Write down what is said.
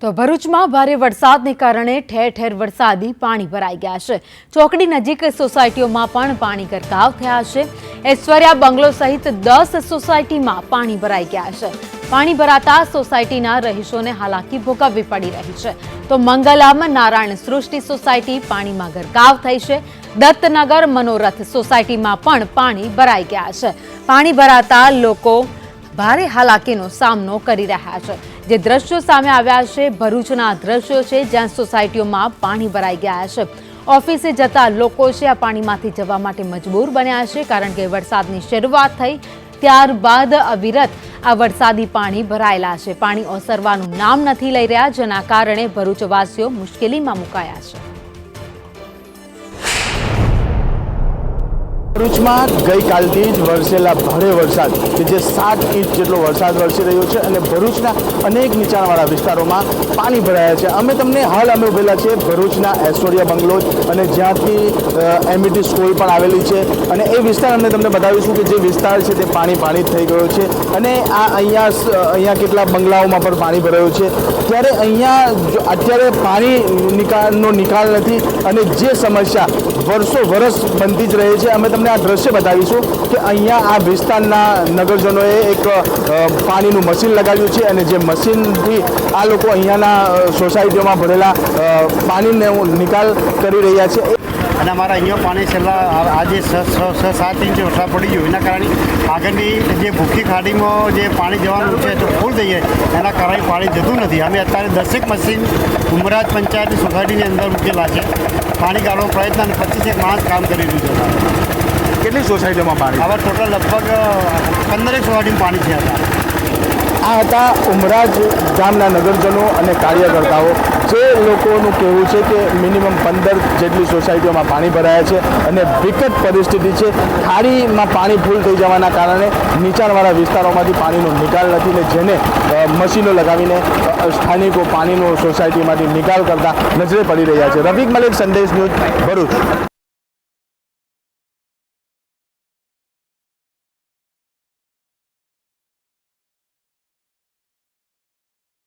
તો ભરૂચમાં ભારે વરસાદને કારણે ઠેર ઠેર વરસાદી પાણી ભરાઈ ગયા છે. ચોકડી નજીક સોસાયટીઓમાં પણ પાણી ગરકાવ થયા છે. ઐશ્વર્યા બંગલો સહિત દસ સોસાયટીમાં પાણી ભરાઈ ગયા છે. પાણી ભરાતા સોસાયટીના રહીશોને હાલાકી ભોગવવી પડી રહી છે. તો મંગલમ નારાયણ સૃષ્ટિ સોસાયટી પાણીમાં ગરકાવ થઈ છે. દત્તનગર મનોરથ સોસાયટીમાં પણ પાણી ભરાઈ ગયા છે. પાણી ભરાતા લોકો ભારે હાલાકીનો સામનો કરી રહ્યા છે. જે દ્રશ્યો સામે આવ્યા છે, ભરૂચના દ્રશ્યો છે, જ્યાં સોસાયટીઓમાં પાણી ભરાઈ ગયા છે. ઓફિસે જતા લોકો છે, આ પાણીમાંથી જવા માટે મજબૂર બન્યા છે, કારણ કે વરસાદની શરૂઆત થઈ, ત્યારબાદ અવિરત આ વરસાદી પાણી ભરાયેલા છે. પાણી ઓસરવાનું નામ નથી લઈ રહ્યા, જેના કારણે ભરૂચવાસીઓ મુશ્કેલીમાં મુકાયા છે. ભરૂચમાં ગઈકાલથી જ વરસેલા ભારે વરસાદ કે જે સાત ઇંચ જેટલો વરસાદ વરસી રહ્યો છે અને ભરૂચના અનેક નીચાણવાળા વિસ્તારોમાં પાણી ભરાયા છે. અમે તમને હાલ અમે ઉભેલા છે ભરૂચના એશ્વરિયા બંગલોજ અને જ્યાંથી એમઈટી સ્કૂલ પણ આવેલી છે અને એ વિસ્તાર અમને તમને બતાવીશું કે જે વિસ્તાર છે તે પાણી પાણી થઈ ગયો છે અને આ અહીંયા અહીંયા કેટલા બંગલાઓમાં પણ પાણી ભરાયું છે. ત્યારે અહીંયા અત્યારે પાણી નિકાલનો નિકાલ નથી અને જે સમસ્યા વર્ષો વર્ષ બનતી જ રહે છે. અમે તમને આ દ્રશ્ય બતાવીશું કે અહીંયા આ વિસ્તારના નગરજનોએ એક પાણીનું મશીન લગાવ્યું છે અને જે મશીનથી આ લોકો અહીંયાના સોસાયટીઓમાં ભરેલા પાણીને નિકાલ કરી રહ્યા છે. અને અમારા અહીંયા પાણી છેલ્લા આજે છ સાત ઇંચ વરસાદ પડી ગયો. એના કારણે આગળની જે ભૂખી ખાડીમાં જે પાણી જવાનું છે તો ફૂલ થઈ એના કારણે પાણી જતું નથી. અમે અત્યારે દસેક મશીન ઉમરાજ પંચાયતની સોસાયટીની અંદર મૂકેલા છે. પાણી કાઢવાનો પ્રયત્ન અને પચીસેક માણસ કામ કરી રહ્યું છે. કેટલી સોસાયટીઓમાં પાણી? હવે ટોટલ લગભગ પંદરેક સોસાયટીમાં પાણી છે આ હતા ઉમરાજ ગામના નગરજનો અને કાર્યકર્તાઓ. જે લોકોનું કહેવું છે કે મિનિમમ પંદર જેટલી સોસાયટીઓમાં પાણી ભરાયા છે અને વિકટ પરિસ્થિતિ છે. ખાડીમાં પાણી ફૂલ થઈ જવાના કારણે નીચાણવાળા વિસ્તારોમાંથી પાણીનો નિકાલ નથી ને જેને મશીનો લગાવીને સ્થાનિકો પાણીનો સોસાયટીમાંથી નિકાલ કરતા નજરે પડી રહ્યા છે. રફીક મલિક સંદેશ ન્યૂઝ ભરૂચ.